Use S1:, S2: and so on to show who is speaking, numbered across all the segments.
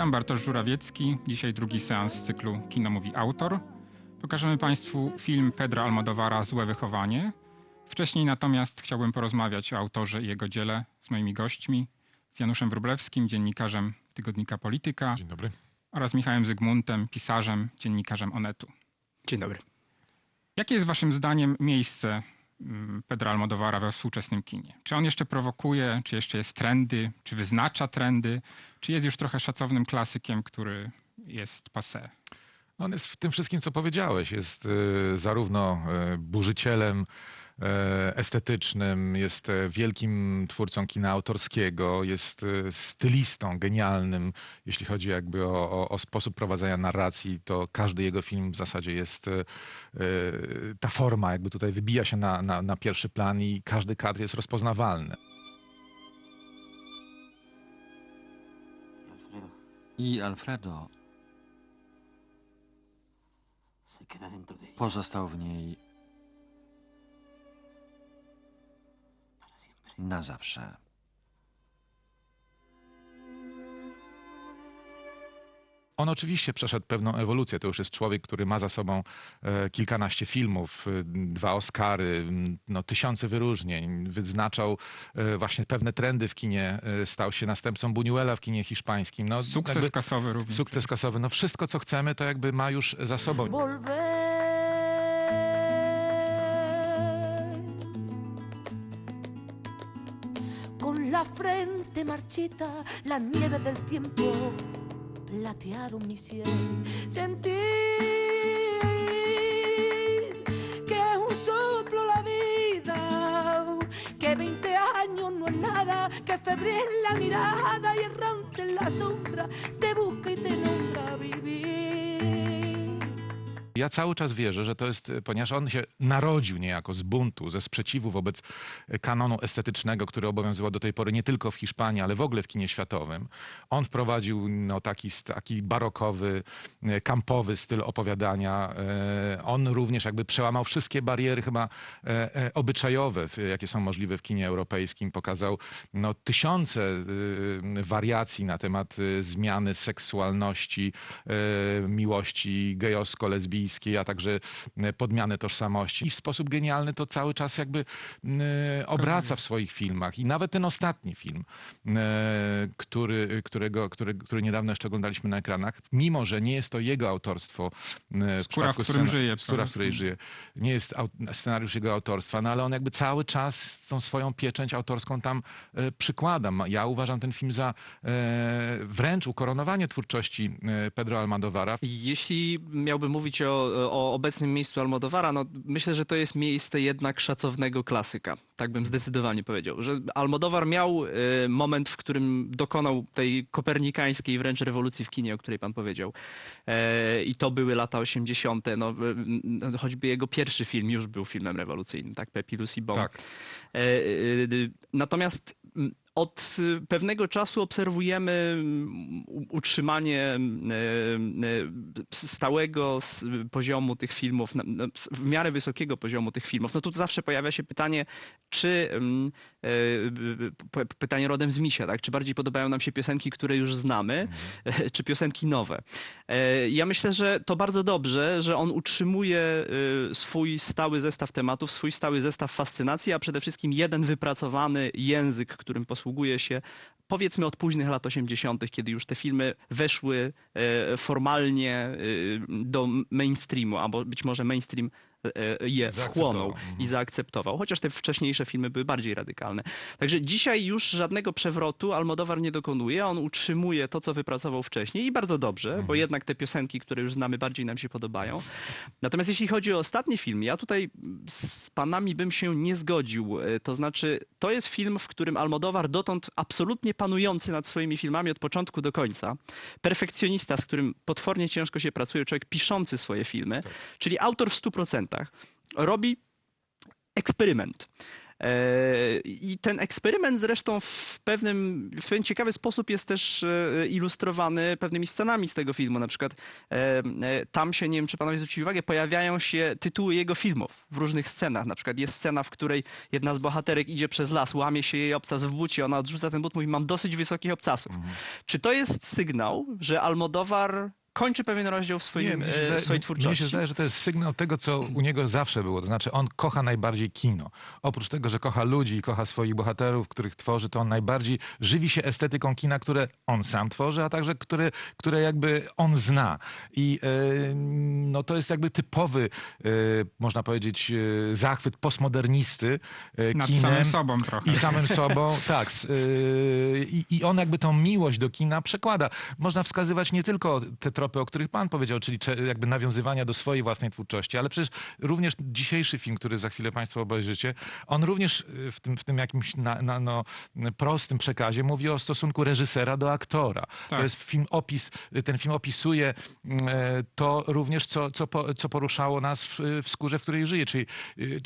S1: Witam, Bartosz Żurawiecki. Dzisiaj drugi seans z cyklu Kino mówi autor. Pokażemy Państwu film Pedra Almodovara Złe wychowanie. Wcześniej natomiast chciałbym porozmawiać o autorze i jego dziele z moimi gośćmi, z Januszem Wróblewskim, dziennikarzem tygodnika Polityka
S2: Dzień dobry.
S1: oraz Michałem Zygmuntem, pisarzem, dziennikarzem Onetu.
S3: Dzień dobry.
S1: Jakie jest Waszym zdaniem miejsce mm, Pedra Almodovara we współczesnym kinie? Czy on jeszcze prowokuje, czy jeszcze jest trendy, czy wyznacza trendy, czy jest już trochę szacownym klasykiem, który jest passé?
S2: On jest w tym wszystkim, co powiedziałeś. Jest y, zarówno y, burzycielem y, estetycznym, jest wielkim twórcą kina autorskiego, jest stylistą genialnym. Jeśli chodzi jakby o, o, o sposób prowadzenia narracji, to każdy jego film w zasadzie jest ta forma, jakby tutaj wybija się na, na, na pierwszy plan i każdy kadr jest rozpoznawalny.
S4: I Alfredo
S5: queda dentro de ella
S4: pozostał w niej
S5: para siempre.
S4: na zawsze.
S2: On oczywiście przeszedł pewną ewolucję. To już jest człowiek, który ma za sobą e, kilkanaście filmów, e, dwa Oscary, no, tysiące wyróżnień. Wyznaczał e, właśnie pewne trendy w kinie. Stał się następcą Buñuela w kinie hiszpańskim. No,
S1: Sukces
S2: jakby,
S1: kasowy również.
S2: sukces kasowy. No wszystko, co chcemy, to jakby ma już za sobą.
S6: con la frente marchita la nieve del tiempo platearon mi cielo sentir que es un soplo la vida que 20 años no es nada que febril la mirada y errante la sombra te busca y te nombra vivir
S2: Ja cały czas wierzę, że to jest, e, ponieważ on się narodził niejako z buntu, ze sprzeciwu wobec e, kanonu estetycznego, który obowiązywał do tej pory nie tylko w Hiszpanii, ale w ogóle w kinie światowym. On wprowadził no, taki, taki barokowy, e, kampowy styl opowiadania. On również jakby przełamał wszystkie bariery chyba obyczajowe, jakie są możliwe w kinie europejskim. Pokazał no, tysiące e, wariacji na temat e, zmiany seksualności, miłości gejowsko-lesbijskiej, a także e, podmiany tożsamości. I w sposób genialny to cały czas jakby e, obraca w swoich filmach. I nawet ten ostatni film, e, który, którego, który, który niedawno jeszcze oglądaliśmy na ekranach, mimo że nie jest to jego autorstwo. w
S1: Skóra, w
S2: przypadku
S1: którym
S2: scena-
S1: żyje,
S2: Skóra, w której żyje. Nie jest au- scenariusz jego autorstwa, no ale on jakby cały czas tą swoją pieczęć autorską tam e, przykłada. Ja uważam ten film za e, wręcz ukoronowanie twórczości Pedro Almodovara.
S3: Jeśli miałbym mówić o, o obecnym miejscu Almodovara, no myślę, że to jest miejsce jednak szacownego klasyka. Tak bym zdecydowanie powiedział. Że Almodovar miał e, moment, w którym dokonał tej kopernikańskiej wręcz rewolucji w kinie, o której pan powiedział. E, I to były lata 80. No, e, choćby jego pierwszy film już był filmem rewolucyjnym, tak? Pepilus i Bon.
S2: Tak.
S3: E, e, e, Natomiast od y, pewnego czasu obserwujemy mm, utrzymanie e, e, stałego poziomu tych filmów, w miarę wysokiego poziomu tych filmów. No tu zawsze pojawia się pytanie, czy mm, pytanie rodem z misia, tak? Czy bardziej podobają nam się piosenki, które już znamy, e, czy piosenki nowe? E, Ja myślę, że to bardzo dobrze, że on utrzymuje swój stały zestaw tematów, swój stały zestaw fascynacji, a przede wszystkim jeden wypracowany język, którym posługuje się powiedzmy od późnych lat 80., kiedy już te filmy weszły e, formalnie e, do mainstreamu, albo być może mainstream je
S2: Zaakceptował.
S3: wchłonął
S2: Mhm.
S3: i zaakceptował, chociaż te wcześniejsze filmy były bardziej radykalne. Także dzisiaj już żadnego przewrotu Almodovar nie dokonuje, on utrzymuje to, co wypracował wcześniej i bardzo dobrze, bo jednak te piosenki, które już znamy, bardziej nam się podobają. Natomiast jeśli chodzi o ostatni film, ja tutaj z panami bym się nie zgodził. E, To znaczy, to jest film, w którym Almodovar dotąd absolutnie panujący nad swoimi filmami od początku do końca, perfekcjonista, z którym potwornie ciężko się pracuje, człowiek piszący swoje filmy, czyli autor w 100%, robi eksperyment. E, I ten eksperyment zresztą w pewnym, w pewien ciekawy sposób jest też e, ilustrowany pewnymi scenami z tego filmu. Na przykład e, tam się, nie wiem czy panowie zwrócili uwagę, pojawiają się tytuły jego filmów w różnych scenach. Na przykład jest scena, w której jedna z bohaterek idzie przez las, łamie się jej obcas w bucie, ona odrzuca ten but, mówi mam dosyć wysokich obcasów. Czy to jest sygnał, że Almodowar kończy pewien rozdział w, swoim,
S2: mnie się
S3: e,
S2: zdaje-
S3: swojej
S2: Mnie
S3: twórczości?
S2: się zdaje, że to jest sygnał tego, co u niego zawsze było. To znaczy, on kocha najbardziej kino. Oprócz tego, że kocha ludzi i kocha swoich bohaterów, których tworzy, to on najbardziej żywi się estetyką kina, które on sam tworzy, a także które, które jakby on zna. I e, no, to jest jakby typowy, e, można powiedzieć, e, zachwyt postmodernisty
S1: Nad
S2: kinem.
S1: samym sobą trochę.
S2: I samym sobą, tak. yy, I on jakby tą miłość do kina przekłada. Można wskazywać nie tylko te tropy, o których pan powiedział, czyli jakby nawiązywania do swojej własnej twórczości, ale przecież również dzisiejszy film, który za chwilę państwo obejrzycie, on również yy, w tym, w tym jakimś na, na, no, prostym przekazie mówi o stosunku reżysera do aktora.
S1: Tak.
S2: To jest film opis, ten film opisuje mm, e, to również, co, co, po, co poruszało nas w, w skórze, w której żyje, czyli y,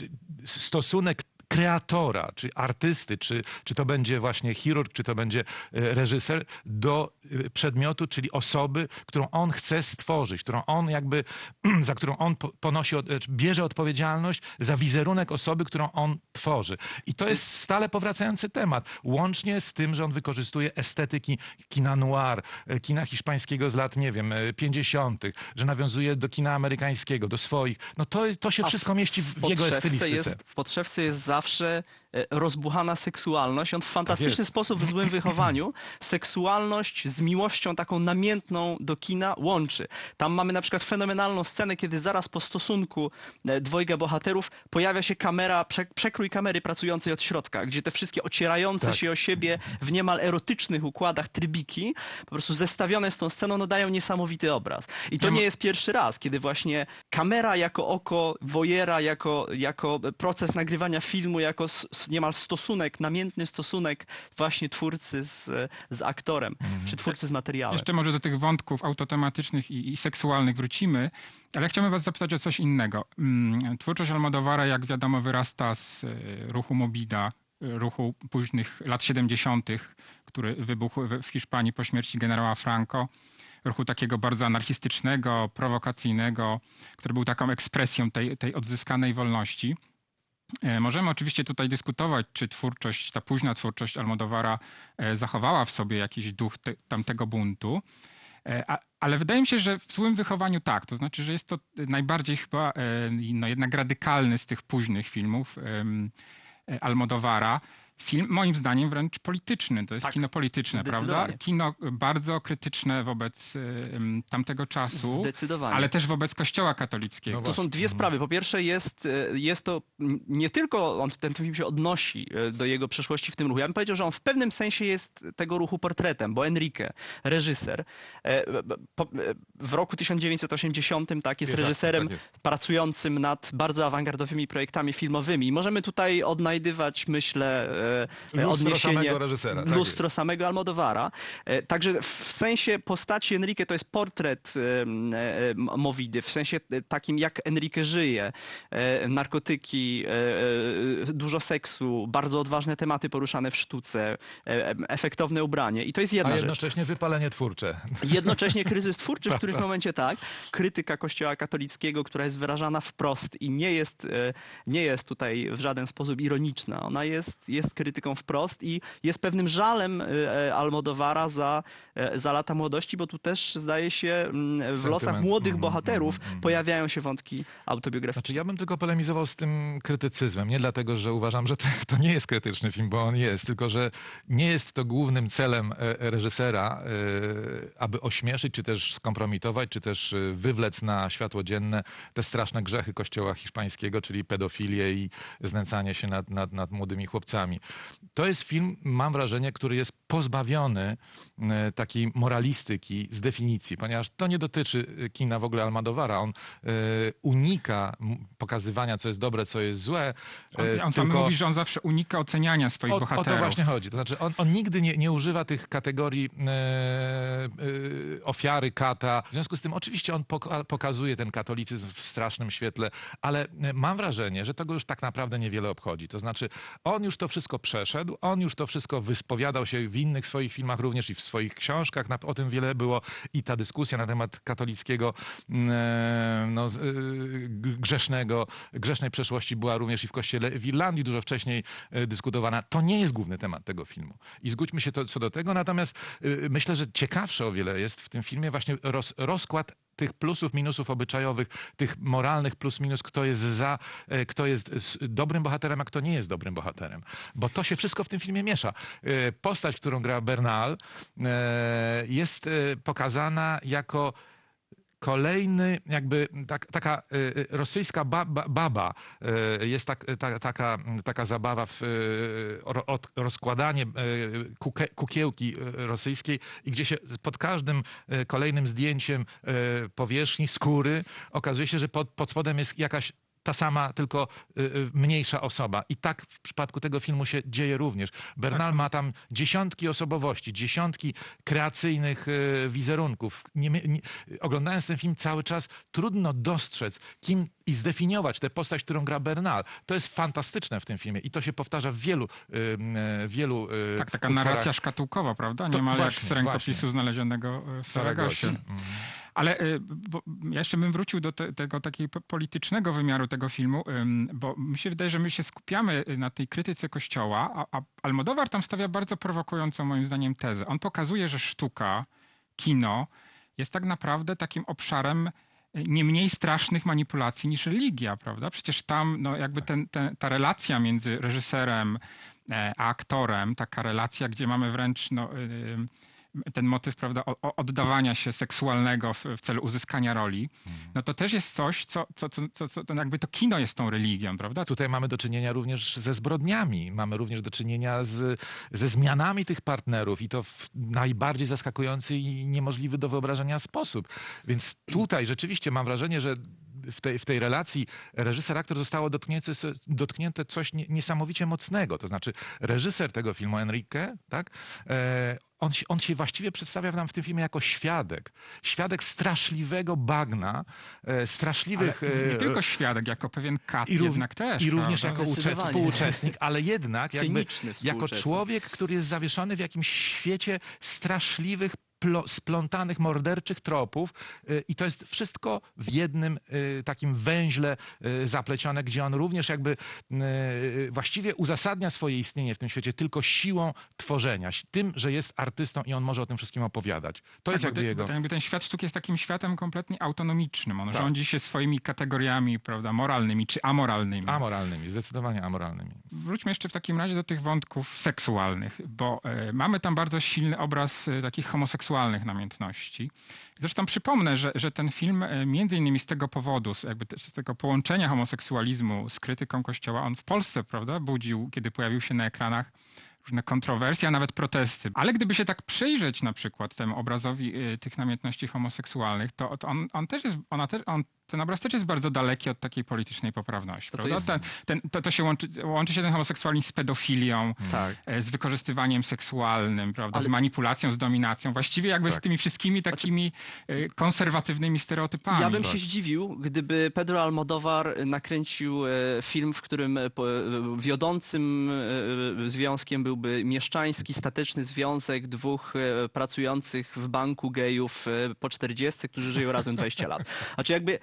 S2: stosunek kreatora, czy artysty, czy, czy to będzie właśnie chirurg, czy to będzie e, reżyser, do e, przedmiotu, czyli osoby, którą on chce stworzyć, którą on jakby, za którą on po- ponosi, czy bierze odpowiedzialność za wizerunek osoby, którą on tworzy. I to jest stale powracający temat, łącznie z tym, że on wykorzystuje estetyki kina noir, e, kina hiszpańskiego z lat, nie wiem, e, 50., że nawiązuje do kina amerykańskiego, do swoich. No to, to się wszystko mieści w, w jego stylistyce.
S3: Jest, w podszewce jest zawsze e, rozbuchana seksualność. On w fantastyczny
S2: jest.
S3: sposób w złym wychowaniu seksualność z miłością taką namiętną do kina łączy. Tam mamy na przykład fenomenalną scenę, kiedy zaraz po stosunku e, dwojga bohaterów pojawia się kamera, prze, przekrój kamery pracującej od środka, gdzie te wszystkie ocierające
S2: Tak.
S3: się o siebie w niemal erotycznych układach trybiki, po prostu zestawione z tą sceną, no dają niesamowity obraz. I to nie jest pierwszy raz, kiedy właśnie kamera jako oko wojera, jako, jako proces nagrywania filmu, jako niemal stosunek, namiętny stosunek właśnie twórcy z, z aktorem, czy twórcy z materiałem.
S1: Jeszcze może do tych wątków autotematycznych i, i seksualnych wrócimy, ale chciałbym was zapytać o coś innego. Mm, Twórczość Almodovara, jak wiadomo, wyrasta z e, ruchu Mobida, e, ruchu późnych lat 70., który wybuchł w- w Hiszpanii po śmierci generała Franco. Ruchu takiego bardzo anarchistycznego, prowokacyjnego, który był taką ekspresją tej, tej odzyskanej wolności. E, Możemy oczywiście tutaj dyskutować, czy twórczość, ta późna twórczość Almodovara e, zachowała w sobie jakiś duch te, tamtego buntu. E, ale wydaje mi się, że w złym wychowaniu tak. To znaczy, że jest to najbardziej chyba no, jednak radykalny z tych późnych filmów em, Almodovara. Film moim zdaniem wręcz polityczny. To jest
S3: Tak,
S1: kino polityczne, prawda? Kino bardzo krytyczne wobec tamtego czasu,
S3: Zdecydowanie.
S1: ale też wobec Kościoła katolickiego.
S2: No
S3: To są dwie sprawy. Po pierwsze jest, e, jest to nie tylko on, ten film się odnosi e, do jego przeszłości w tym ruchu. Ja bym powiedział, że on w pewnym sensie jest tego ruchu portretem, bo Enrique, reżyser, e, w roku 1980 tak, jest reżyserem
S2: tak jest.
S3: pracującym nad bardzo awangardowymi projektami filmowymi. Możemy tutaj odnajdywać, myślę,
S2: Lustro
S3: odniesienie...
S2: samego reżysera, tak
S3: lustro samego Almodovara. E, Także w sensie postaci Enrique to jest portret e, e, Mowidy, w sensie e, takim jak Enrique żyje. E, Narkotyki, e, e, dużo seksu, bardzo odważne tematy poruszane w sztuce, e, efektowne ubranie. I to jest
S2: A
S3: jedna rzecz.
S2: jednocześnie wypalenie twórcze.
S3: Jednocześnie kryzys twórczy, w którymś momencie tak, krytyka Kościoła katolickiego, która jest wyrażana wprost i nie jest, e, nie jest tutaj w żaden sposób ironiczna. Ona jest, jest krytyką wprost i jest pewnym żalem e, Almodovara za, e, za lata młodości, bo tu też zdaje się mm, w losach młodych
S2: Mhm,
S3: bohaterów
S2: mhm, mhm.
S3: pojawiają się wątki
S2: Znaczy,
S3: autobiograficzne.
S2: ja bym tylko polemizował z tym krytycyzmem. Nie dlatego, że uważam, że to, nie jest krytyczny film, bo on jest, tylko że nie jest to głównym celem e, reżysera, e, aby ośmieszyć, czy też skompromitować, czy też e, wywlec na światło dzienne te straszne grzechy kościoła hiszpańskiego, czyli pedofilię i znęcanie się nad, nad, nad młodymi chłopcami. To jest film, mam wrażenie, który jest pozbawiony e, takiej moralistyki z definicji, ponieważ to nie dotyczy e, kina w ogóle Almadowara. On e, unika pokazywania, co jest dobre, co jest złe.
S1: On, on sam mówi, że on zawsze unika oceniania swoich
S2: o, o
S1: bohaterów.
S2: to właśnie chodzi. To znaczy, on, on nigdy nie, nie używa tych kategorii ofiary, kata. W związku z tym, oczywiście, on poka- pokazuje ten katolicyzm w strasznym świetle, ale mam wrażenie, że to go już tak naprawdę niewiele obchodzi. To znaczy, on już to wszystko przeszedł, on już to wszystko wyspowiadał się w innych swoich filmach, również i w swoich książkach. O tym wiele było i ta dyskusja na temat katolickiego mm, e, no, e, grzesznego, grzesznej przeszłości była również i w kościele w Irlandii dużo wcześniej e, dyskutowana. To nie jest główny temat tego filmu. I zgódźmy się to, co do tego. Natomiast myślę, że ciekawsze o wiele jest w tym filmie właśnie roz, rozkład tych plusów, minusów obyczajowych, tych moralnych plus, minus, kto jest za, e, kto jest dobrym bohaterem, a kto nie jest dobrym bohaterem. Bo to się wszystko w tym filmie miesza. E, Postać, którą gra Bernal, e, jest pokazana jako kolejny, jakby tak, taka y, y, rosyjska ba, ba, baba. Y, Jest tak, ta, taka, taka zabawa w rozkładanie kukie, kukiełki rosyjskiej i gdzie się pod każdym kolejnym zdjęciem powierzchni skóry okazuje się, że pod, pod spodem jest jakaś ta sama, tylko y, y, mniejsza osoba. I tak w przypadku tego filmu się dzieje również. Bernal ma tam dziesiątki osobowości, dziesiątki kreacyjnych y, wizerunków. Nie, nie, oglądając ten film cały czas trudno dostrzec, kim i zdefiniować tę postać, którą gra Bernal. To jest fantastyczne w tym filmie i to się powtarza w wielu, y, wielu
S1: Tak, taka
S2: utworach.
S1: narracja szkatułkowa, prawda?
S2: To
S1: Niemal jak
S2: właśnie,
S1: z rękopisu
S2: właśnie.
S1: znalezionego e, w Saragosie.
S2: Mm.
S1: Ale y, ja jeszcze bym wrócił do te, tego takiego politycznego wymiaru tego filmu, bo mi się wydaje, że my się skupiamy y, na tej krytyce Kościoła, a, a Almodóvar tam stawia bardzo prowokującą moim zdaniem tezę. On pokazuje, że sztuka, kino jest tak naprawdę takim obszarem y, nie mniej strasznych manipulacji niż religia, prawda? Przecież tam no, jakby ten, ten, ta relacja między reżyserem e, a aktorem, taka relacja, gdzie mamy wręcz no, y, ten motyw prawda, oddawania się seksualnego w, celu uzyskania roli, no to też jest coś, co, co, co, co, co to jakby to kino jest tą religią, prawda?
S2: Tutaj mamy do czynienia również ze zbrodniami. Mamy również do czynienia z, ze zmianami tych partnerów i to w najbardziej zaskakujący i niemożliwy do wyobrażenia sposób. Więc tutaj rzeczywiście mam wrażenie, że w tej, w tej relacji reżyser-aktor zostało dotknięte, dotknięte coś nie, niesamowicie mocnego. To znaczy reżyser tego filmu, Enrique, tak? E, on, się- on się właściwie przedstawia nam w tym filmie jako świadek. Świadek straszliwego bagna, e, straszliwych...
S1: Ale nie
S2: e,
S1: tylko świadek, jako pewien kat
S2: i
S1: jednak też.
S2: I również
S1: prawda?
S2: jako ucze- współuczestnik, ale jednak jakby jako człowiek, który jest zawieszony w jakimś świecie straszliwych, splątanych, morderczych tropów y, i to jest wszystko w jednym y, takim węźle y, zaplecione, gdzie on również jakby właściwie uzasadnia swoje istnienie w tym świecie tylko siłą tworzenia, tym, że jest artystą i on może o tym wszystkim opowiadać. To jest
S1: Tak,
S2: jakby
S1: bo te-
S2: jego...
S1: ten, jakby ten świat sztuki jest takim światem kompletnie autonomicznym. On
S2: Tak.
S1: rządzi się swoimi kategoriami, prawda, moralnymi czy amoralnymi.
S2: Amoralnymi, zdecydowanie amoralnymi.
S1: Wróćmy jeszcze w takim razie do tych wątków seksualnych, bo e, mamy tam bardzo silny obraz e, takich homoseksualnych namiętności. Zresztą przypomnę, że, że ten film e, między innymi z tego powodu, z, jakby z tego połączenia homoseksualizmu z krytyką Kościoła, on w Polsce, prawda, budził, kiedy pojawił się na ekranach różne kontrowersje, a nawet protesty. Ale gdyby się tak przyjrzeć na przykład temu obrazowi y, tych namiętności homoseksualnych, to, to on, on też jest, ona też, on, ten obraz też jest bardzo daleki od takiej politycznej poprawności.
S3: to
S1: prawda?
S3: jest-
S1: Ten, ten, to, to się łączy, łączy się ten homoseksualizm z pedofilią,
S3: Tak.
S1: e, z wykorzystywaniem seksualnym, prawda?
S3: Ale-
S1: z manipulacją, z dominacją. Właściwie jakby z
S2: Tak.
S1: tymi wszystkimi takimi e, konserwatywnymi stereotypami.
S3: Ja bym
S2: tak.
S3: się zdziwił, gdyby Pedro Almodovar nakręcił e, film, w którym wiodącym związkiem byłby mieszczański, stateczny związek dwóch pracujących w banku gejów po 40, którzy żyją razem 20 lat. Znaczy jakby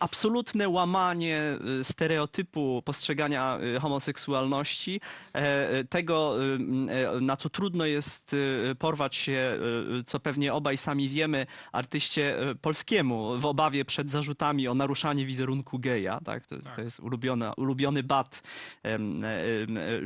S3: absolutne łamanie e, stereotypu postrzegania e, homoseksualności, e, e, tego, e, e, na co trudno jest e, porwać się, e, co pewnie obaj sami wiemy, artyście e, polskiemu w obawie przed zarzutami o naruszanie wizerunku geja. Tak? To, to jest ulubiona, ulubiony bat e,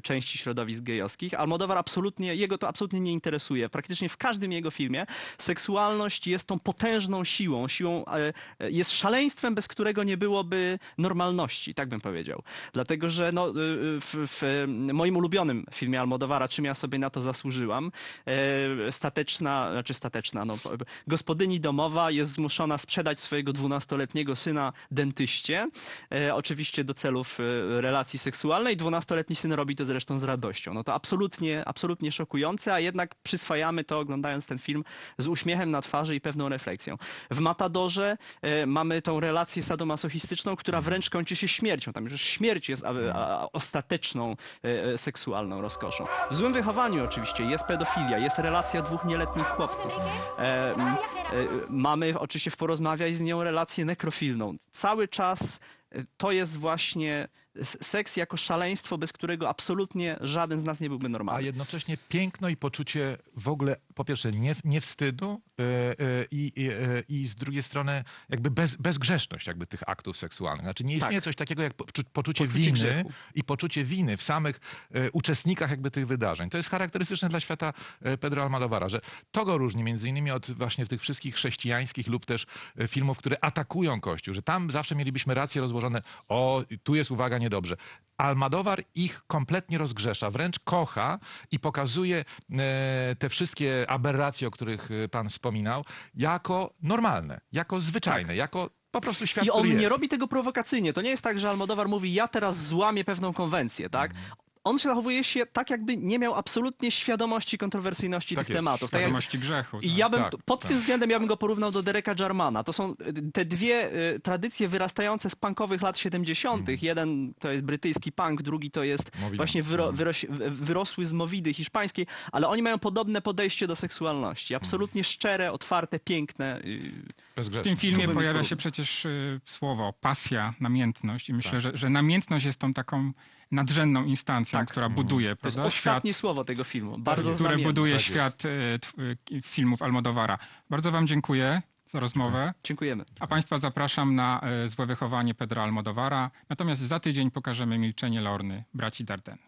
S3: części środowisk gejowskich. Almodovar absolutnie, jego to absolutnie nie interesuje. Praktycznie w każdym jego filmie seksualność jest tą potężną siłą, siłą e, e, jest szaleństwem, bez którego nie byłoby normalności, tak bym powiedział. Dlatego, że no, y, w, w moim ulubionym filmie Almodovara, czym ja sobie na to zasłużyłam, e, stateczna, znaczy stateczna, no, po- gospodyni domowa jest zmuszona sprzedać swojego dwunastoletniego syna dentyście, e, oczywiście do celów e, relacji seksualnej. Dwunastoletni syn robi to zresztą z radością. No to absolutnie, absolutnie szokujące, a jednak przyswajamy to oglądając ten film z uśmiechem na twarzy i pewną refleksją. W Matadorze e, mamy tą relację sadomasochistyczną, która wręcz kończy się śmiercią. Tam już śmierć jest a, a, ostateczną e, e, seksualną rozkoszą. W złym wychowaniu oczywiście jest pedofilia, jest relacja dwóch nieletnich chłopców. E, e, mamy oczywiście w Porozmawiaj z nią relację nekrofilną. Cały czas e, to jest właśnie seks jako szaleństwo, bez którego absolutnie żaden z nas nie byłby
S2: A
S3: normalny.
S2: jednocześnie piękno i poczucie w ogóle, po pierwsze, nie, nie wstydu e, e, i, i, e, i z drugiej strony jakby bez, bezgrzeszność jakby tych aktów seksualnych. Znaczy nie istnieje
S3: Tak.
S2: coś takiego jak poczu, poczucie,
S3: Poczucie
S2: winy
S3: grzechu.
S2: i poczucie winy w samych uczestnikach jakby tych wydarzeń. To jest charakterystyczne dla świata Pedro Almodovara, że to go różni między innymi od właśnie tych wszystkich chrześcijańskich lub też filmów, które atakują Kościół, że tam zawsze mielibyśmy racje rozłożone, o, tu jest uwaga niedobrze. Almodovar ich kompletnie rozgrzesza, wręcz kocha i pokazuje e, te wszystkie aberracje, o których e, pan wspominał, jako normalne, jako zwyczajne, jako po prostu świat,
S3: I on nie robi tego prowokacyjnie. To nie jest tak, że Almodowar mówi, ja teraz złamię pewną konwencję, tak? On się zachowuje się tak, jakby nie miał absolutnie świadomości kontrowersyjności
S2: Tak
S3: tych
S2: jest.
S3: tematów. Tak jak,
S1: Świadomości grzechu.
S3: I
S1: tak.
S3: ja bym,
S2: tak,
S3: pod
S2: tak.
S3: tym względem ja bym go porównał do Dereka Jarmana. To są y, te dwie y, tradycje wyrastające z punkowych lat 70.
S2: Mhm.
S3: Jeden to jest brytyjski punk, drugi to jest
S2: Movida.
S3: właśnie wyro,
S2: Mhm.
S3: wyroś, wy- wyrosły z mowidy hiszpańskiej, ale oni mają podobne podejście do seksualności. Absolutnie szczere, otwarte, piękne. y,
S1: W tym filmie pojawia się przecież y, słowo pasja, namiętność i myślę,
S2: Tak.
S1: że, że namiętność jest tą taką nadrzędną instancją,
S3: Tak.
S1: która buduje,
S3: To jest
S1: prawda?
S3: ostatnie słowo tego filmu. Bardzo
S1: które
S3: znamienne.
S1: buduje
S2: Tak jest.
S1: świat y, y, filmów Almodovara. Bardzo wam dziękuję za rozmowę,
S3: Dziękujemy.
S1: a państwa zapraszam na Złe wychowanie Pedro Almodovara. Natomiast za tydzień pokażemy Milczenie Lorny, braci Darden.